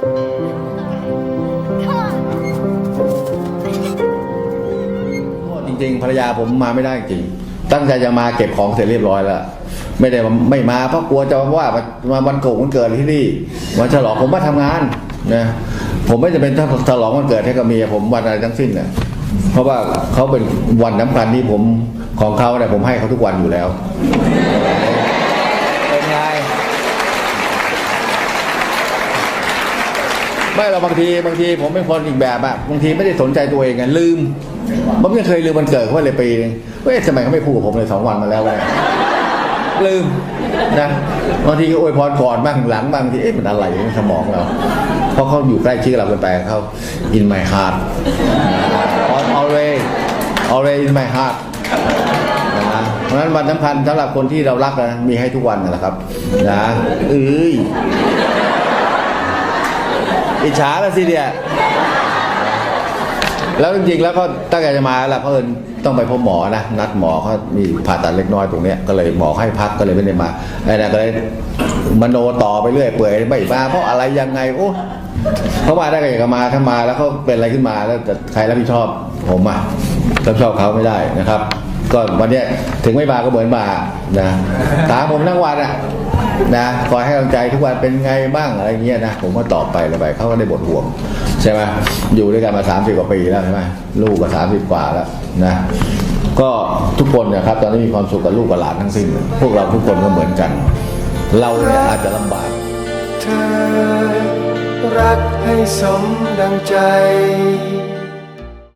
จริงๆภรรยาผมมาไม่ได้จริง ตั้งใจจะมาเก็บของเสร็จเรียบร้อยแล้ว ไม่ได้ไม่มาเพราะกลัวจะว่ามาวันเกิดวันเกิดที่นี่วันฉลองผมมาทำงานนะผมไม่จะเป็นฉลองวันเกิดให้กับเมียผมวันอะไรทั้งสิ้นนะเพราะว่าเขาเป็นวันสำคัญที่ผมของเขาเนี่ยผมให้เขาทุกวันอยู่แล้วเป็นไง ไม่เราบางทีบางทีผมเป็นคนอีกแบบอะบางทีไม่ได้สนใจตัวเองไงลืมผมยังเคยลืมวันเกิดเขาเลยปีนึงเฮ้ยทำไมเขาไม่พูดกับผมเลยสองวันมาแล้วเลยลืมนะบางทีก็อวยพรก่อนบ้างหลังบ้างบางทีเอ๊ะมันอะไรในสมองเราเพราะเขาอยู่ใกล้ชิดเราเกินไปเขา in my heart always always in my heart นะเพราะฉะนั้นวันสำคัญสำหรับคนที่เรารักนะมีให้ทุกวันนะครับนะเอ้ย อิจฉาละสิเนี่ยแล้วจริงๆแล้วก็ตั้งใจจะมาแหละเพราะเอิญต้องไปพบหมอนะนัดหมอเขามีผ่าตัดเล็กน้อยตรงเนี้ยก็เลยหมอให้พักก็เลยไม่ได้มาไอ้นั่นก็เลยมโนต่อไปเรื่อยเปื่อยไม่มาเพราะอะไรยังไงโอ้เขามาได้ก็อยากมาถ้ามาแล้วเขาเป็นอะไรขึ้นมาแล้วจะใครรับผิดชอบผมอะรับผิดชอบเขาไม่ได้นะครับ ก็วันเนี้ยถึงไม่มาก็เหมือนมานะถามผมทั้งวันอะนะคอยให้กำลังใจทุกวันเป็นไงบ้างอะไรเงี้ยนะผมก็ตอบไปเลยไปเขาก็ได้บทห่วงใช่ไหมอยู่ด้วยกันมาสามสิบกว่าปีแล้วใช่ไหมลูกก็สามสิบกว่าแล้วนะก็ทุกคนนะครับตอนนี้มีความสุขกับลูกกับหลานทั้งสิ้น พวกเราทุกคนก็เหมือนกัน เราเนี่ยอาจจะลำบากเธอรักให้สมดังใจ